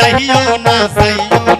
সহিও না সহিও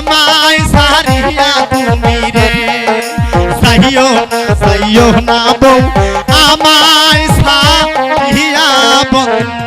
আমায় সারিয়া তুমি রে। সাহিও সাহিও না বউ আমায় সারিয়া বন্ধু